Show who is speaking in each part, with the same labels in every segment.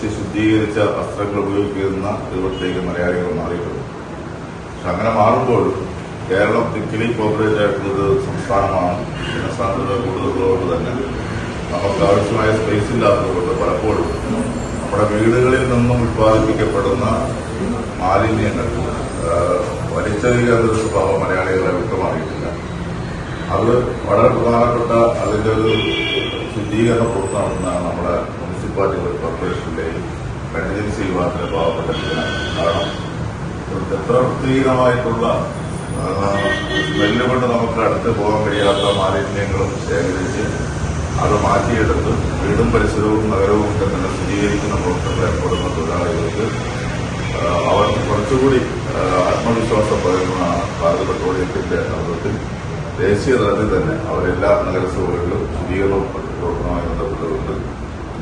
Speaker 1: ഉപയോഗിച്ച് ശുദ്ധീകരിച്ച വസ്ത്രങ്ങൾ ഉപയോഗിക്കുന്ന രൂപത്തിലേക്ക് മലയാളികൾ മാറിയിട്ടുണ്ട്. പക്ഷെ അങ്ങനെ മാറുമ്പോൾ കേരളം തിക്കിലി കോപ്പറേറ്റ് ആയിട്ടുള്ളൊരു സംസ്ഥാനമാണ്. ജനസാന്ദ്രത കൂടുതലുള്ളതുകൊണ്ട് തന്നെ നമുക്ക് ആവശ്യമായ സ്പേസ് ഇല്ലാത്തതുകൊണ്ട് പലപ്പോഴും നമ്മുടെ വീടുകളിൽ നിന്നും ഉത്പാദിപ്പിക്കപ്പെടുന്ന മാലിന്യങ്ങൾ വലിച്ചെറിയാത്ത ഒരു സ്വഭാവം മലയാളികളെ വിട്ടുമാറിയിട്ടില്ല അത് വളരെ പ്രധാനപ്പെട്ട അതിന്റെ ഒരു ശുദ്ധീകരണ പ്രവർത്തനമാണ് നമ്മുടെ മുനിസിപ്പാലിറ്റി കോർപ്പറേഷനിലെയും കണ്ടിജൻസി മാത്രമേ പാവപ്പെട്ടിട്ടില്ല കാരണം എത്ര വൃത്തിഹീനമായിട്ടുള്ള സ്മെല്ല് കൊണ്ട് നമുക്ക് അടുത്ത് പോകാൻ കഴിയാത്ത മാലിന്യങ്ങളും ശേഖരിച്ച് അത് മാറ്റിയെടുത്ത് വീടും പരിസരവും നഗരവും ഒക്കെ തന്നെ സ്ഥിരീകരിക്കുന്ന പ്രവർത്തനങ്ങൾ ഏർപ്പെടുന്ന തൊഴിലാളികൾക്ക് അവർക്ക് കുറച്ചുകൂടി ആത്മവിശ്വാസം പകരുന്നതാണ് ഭാരത പെട്രോളിയത്തിന്റെ നേതൃത്വത്തിൽ ദേശീയ തലത്തിൽ തന്നെ അവരെല്ലാ നഗരസഭകളിലും ബന്ധപ്പെട്ടുകൊണ്ട്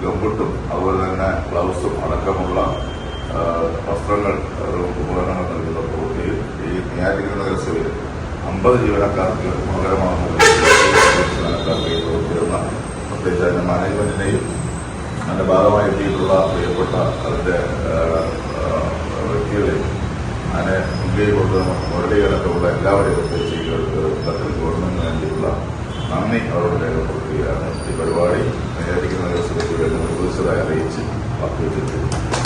Speaker 1: ഗംബുട്ടും അതുപോലെ തന്നെ ഗ്ലൗസും അടക്കമുള്ള വസ്ത്രങ്ങൾ ഉപകരണങ്ങൾ നൽകുന്ന പ്രവൃത്തിയിൽ ഈ ന്യായാധികൃത നഗരസഭയിൽ അമ്പത് ജീവനക്കാർക്ക് ഗുണകരമാകുന്ന പ്രത്യേകിച്ച് അതിന്റെ മാനേജ്മെന്റിനെയും അതിന്റെ ഭാഗമായി എത്തിയിട്ടുള്ള പ്രിയപ്പെട്ട അതിന്റെ വ്യക്തികളെയും അതിനെ മുൻകൈ കൊണ്ട് മുരളികളൊക്കെയുള്ള എല്ലാവരെയും പ്രത്യേകിച്ച് ഗവൺമെന്റിന് വേണ്ടിയുള്ള നന്ദി അവരോട് രേഖപ്പെടുത്തുകയാണ് ഈ പരിപാടി. നേരിടുന്ന dayalı eğitim fakültesi